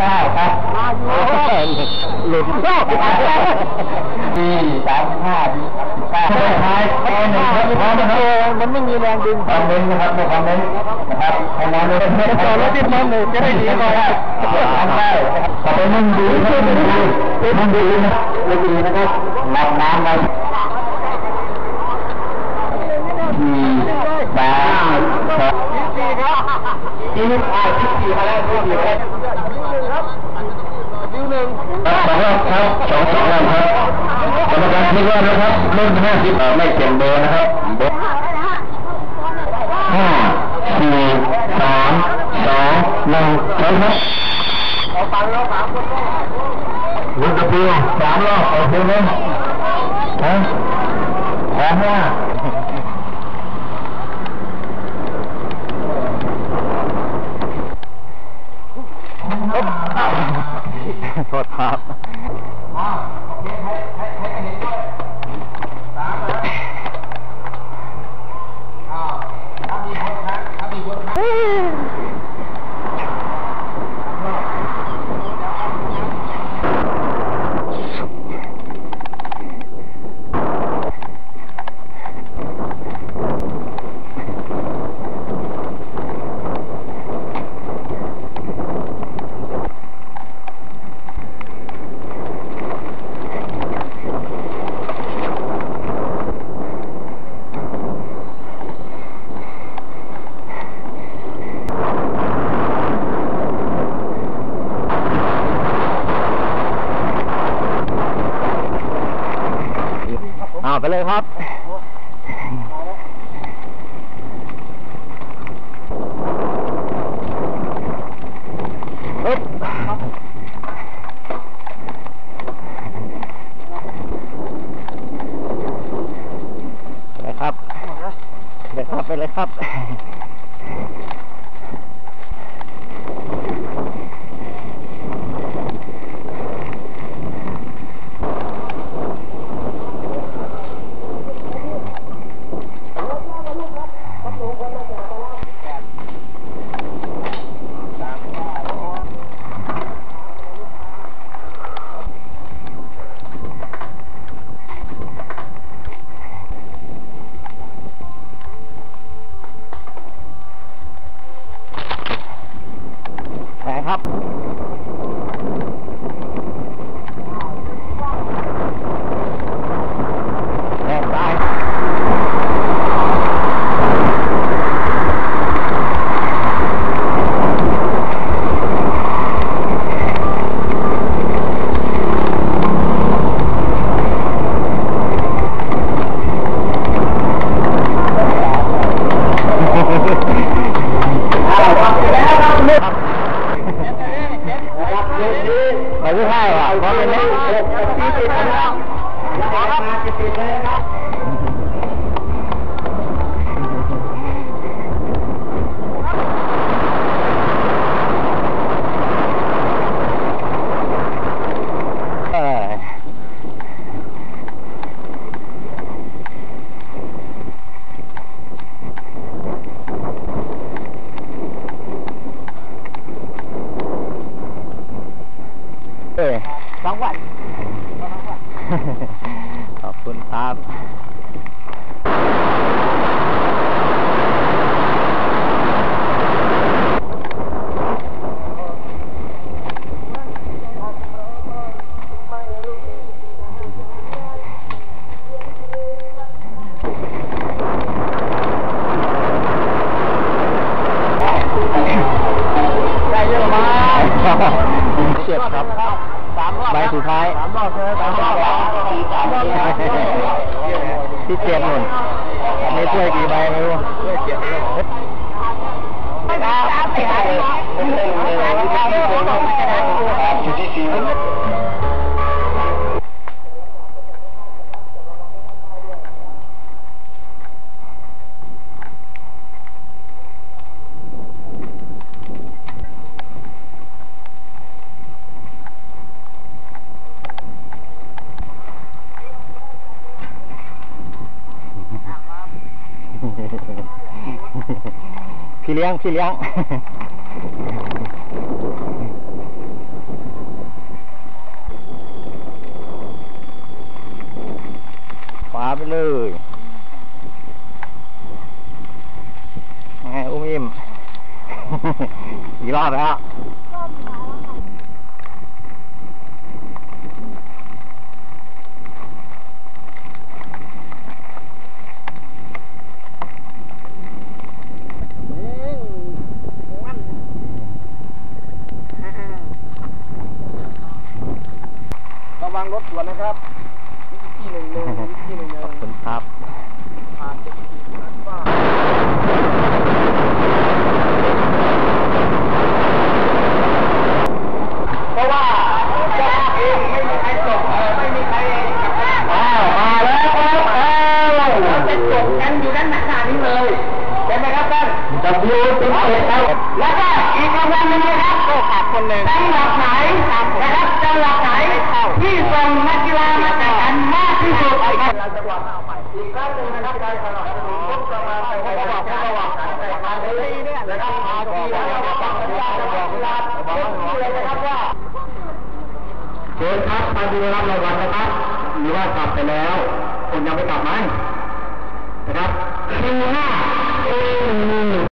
เก้าครับหลุดรอบที่สามห้าสิบเก้าท้ายแค่หนึ่งครับพร้อมนะครับมันไม่มีแรงดึงคอมเมนต์นะครับในคอมเมนต์นะครับคอมเมนต์เลยต่อแล้วที่มันหนึ่งจะได้ดีกว่าทำได้ต่อไปมันดีมันดีมันดีนะมันดีนะครับนำน้ำไปสี่สาม สี่อ่าสิบสี่มาแล้วสิบสี่แล้วดิวหนึ่งสองรอบครับสองสองรอบครับกรรมการคิดว่านะครับรุ่นห้าสิบไม่เปลี่ยนเบอร์นะครับเบอร์ห้าสี่สามสองหนึ่งใช่ครับเอาตังแล้วสามคนรุ่นตะเพียวสามรอบโอเคไหมฮะพร้อมว่า โทษครับเอาไปเลยครับอึ๊บไปเลยครับไปเลยครับไปเลยครับ ไหนครับแอบตายไปที่ห้าว่ะพร้อมเลยไหมสี่สิบแล้ว ครับสี่สิบเลยครับเออเออสองวัน ขอบคุณครับ ได้เยอะมากเจ็บครับใบสุดท้าย สามรอบใช่ไหมสามรอบสามรอบ ที่เจ็บหนุนไม่ช่วยกี่ใบไม่รู้ช่วยเจ็บอยู่ พี่เลี้ยงพี่เลี้ยงขวาไปเลยไงอุ้มอิ่มกี่รอบแล้วรอบ ก่อนนะครับ เชิญครับไปดูรับรางวัลนะครับมีว่ากลับไปแล้ว คนยังไม่กลับไหมนะครับดูหน้าเออ